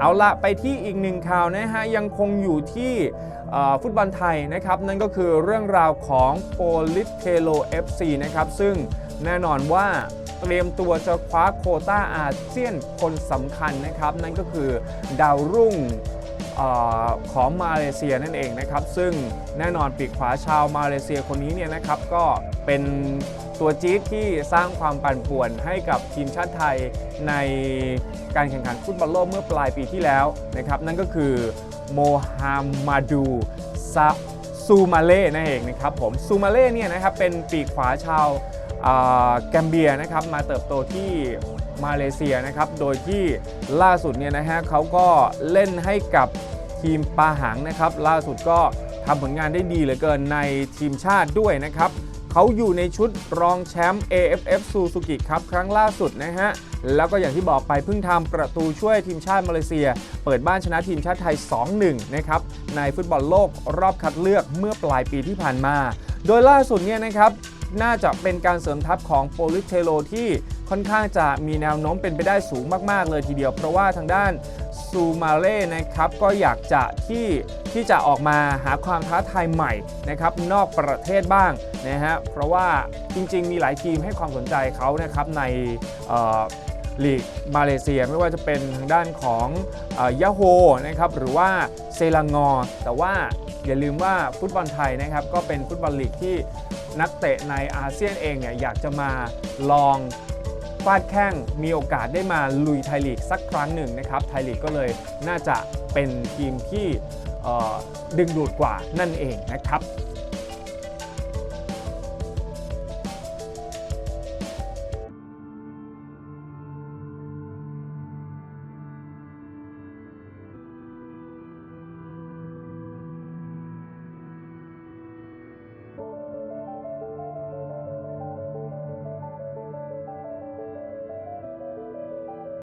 เอาละไปที่อีกหนึ่งข่าวนะฮะยังคงอยู่ที่ฟุตบอลไทยนะครับ นั่นก็คือเรื่องราวของโปลิสเทโล FC นะครับ ซึ่งแน่นอนว่าเตรียมตัวจะคว้าโคต้าอาเซียนคนสำคัญนะครับ นั่นก็คือดาวรุ่ง ของมาเลเซียนั่นเองนะครับ ซึ่งแน่นอนปีกขวาชาวมาเลเซียคนนี้เนี่ยนะครับก็เป็นตัวจี๊ดที่สร้างความปั่นป่วนให้กับทีมชาติไทยในการแข่งขันฟุตบอลโลกเมื่อปลายปีที่แล้วนะครับนั่นก็คือโมฮัมหมัดูซาซูมาเล่นั่นเองนะครับผมซูมาเล่เนี่ยนะครับเป็นปีกขวาชาวแกมเบียนะครับมาเติบโตที่มาเลเซียนะครับโดยที่ล่าสุดเนี่ยนะฮะเขาก็เล่นให้กับ ทีมปาหังนะครับ ล่าสุดก็ทำผลงานได้ดีเหลือเกินในทีมชาติด้วยนะครับ เขาอยู่ในชุดรองแชมป์ AFF Suzuki ครับครั้งล่าสุดนะฮะแล้วก็อย่างที่บอกไปเพิ่งทำประตูช่วยทีมชาติมาเลเซีย เปิดบ้านชนะทีมชาติไทย 2-1 นะครับในฟุตบอลโลกรอบคัดเลือกเมื่อปลายปีที่ผ่านมา โดยล่าสุดเนี่ยนะครับน่าจะเป็นการเสริมทัพของโปลิเทโลที่ค่อนข้างจะมีแนวโน้มเป็นไปได้สูงมาก ๆ เลยทีเดียว เพราะว่าทางด้านซูมาเล่นะครับก็อยากจะที่ที่จะออกมาหาความท้าทายใหม่นะครับนอกประเทศบ้างนะฮะเพราะว่าจริง ๆ มีหลายทีมให้ความสนใจเขานะครับใน ลีกมาเลเซีย ไม่ว่าจะเป็นทางด้านของยาโฮนะครับหรือว่าเซลังอ แต่ว่าอย่าลืมว่าฟุตบอลไทยนะครับก็เป็นฟุตบอลลีกที่นักเตะในอาเซียนเองเนี่ยอยากจะมาลองฟาดแข้งมีโอกาสได้มาลุยไทยลีกสักครั้งหนึ่งนะครับไทยลีกก็เลยน่าจะเป็นทีมที่ดึงดูดกว่านั่นเองนะครับ